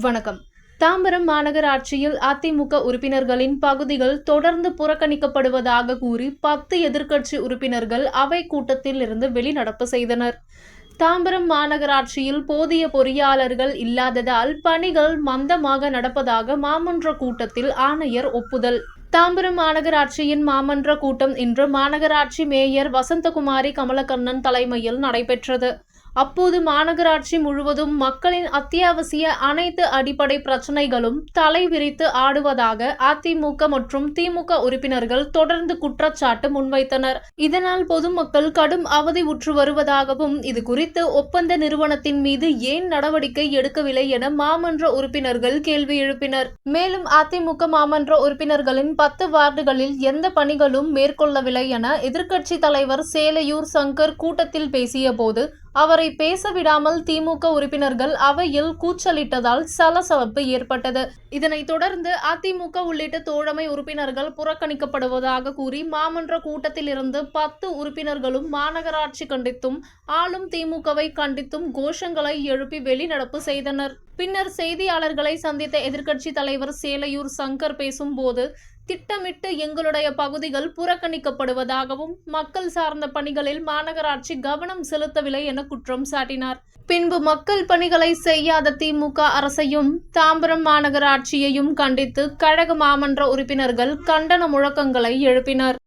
வணக்கம். தாம்பரம் மாநகராட்சியில் அதிமுக உறுப்பினர்களின் பகுதிகள் தொடர்ந்து புறக்கணிக்கப்படுவதாக கூறி பத்து எதிர்க்கட்சி உறுப்பினர்கள் அவை கூட்டத்தில் இருந்து வெளிநடப்பு செய்தனர். தாம்பரம் மாநகராட்சியில் போதிய பொறியாளர்கள் இல்லாததால் பணிகள் மந்தமாக நடப்பதாக மாமன்ற கூட்டத்தில் ஆணையர் ஒப்புதல். தாம்பரம் மாநகராட்சியின் மாமன்ற கூட்டம் இன்று மாநகராட்சி மேயர் வசந்தகுமாரி கமலக்கண்ணன் தலைமையில் நடைபெற்றது. அப்போது மாநகராட்சி முழுவதும் மக்களின் அத்தியாவசிய அனைத்து அடிப்படை பிரச்சனைகளும் தலைவிரித்து ஆடுவதாக அதிமுக மற்றும் திமுக உறுப்பினர்கள் தொடர்ந்து குற்றச்சாட்டு முன்வைத்தனர். இதனால் பொதுமக்கள் கடும் அவதி உற்று வருவதாகவும் இது குறித்து ஒப்பந்த நிறுவனத்தின் மீது ஏன் நடவடிக்கை எடுக்கவில்லை என மாமன்ற உறுப்பினர்கள் கேள்வி எழுப்பினர். மேலும் அதிமுக மாமன்ற உறுப்பினர்களின் பத்து வார்டுகளில் எந்த பணிகளும் மேற்கொள்ளவில்லை என எதிர்க்கட்சி தலைவர் சேலையூர் சங்கர் கூட்டத்தில் பேசிய போது அவரை பேச விடாமல் திமுக உறுப்பினர்கள் அவையில் கூச்சலிட்டதால் சலசலப்பு ஏற்பட்டது. இதனைத் தொடர்ந்து அதிமுக உள்ளிட்ட தோழமை உறுப்பினர்கள் புறக்கணிக்கப்படுவதாக கூறி மாமன்ற கூட்டத்தில் இருந்து பத்து உறுப்பினர்களும் மாநகராட்சி கண்டித்தும் ஆளும் திமுகவை கண்டித்தும் கோஷங்களை எழுப்பி வெளிநடப்பு செய்தனர். பின்னர் செய்தியாளர்களை சந்தித்த எதிர்க்கட்சி தலைவர் சேலையூர் சங்கர் பேசும்போது திட்டமிட்டு எங்களுடைய பகுதிகள் புறக்கணிக்கப்படுவதாகவும் மக்கள் சார்ந்த பணிகளில் மாநகராட்சி கவனம் செலுத்தவில்லை என குற்றம் சாட்டினார். பின்பு மக்கள் பணிகளை செய்யாத திமுக அரசையும் தாம்பரம் மாநகராட்சியையும் கண்டித்து கழக மாமன்ற உறுப்பினர்கள் கண்டன முழக்கங்களை எழுப்பினர்.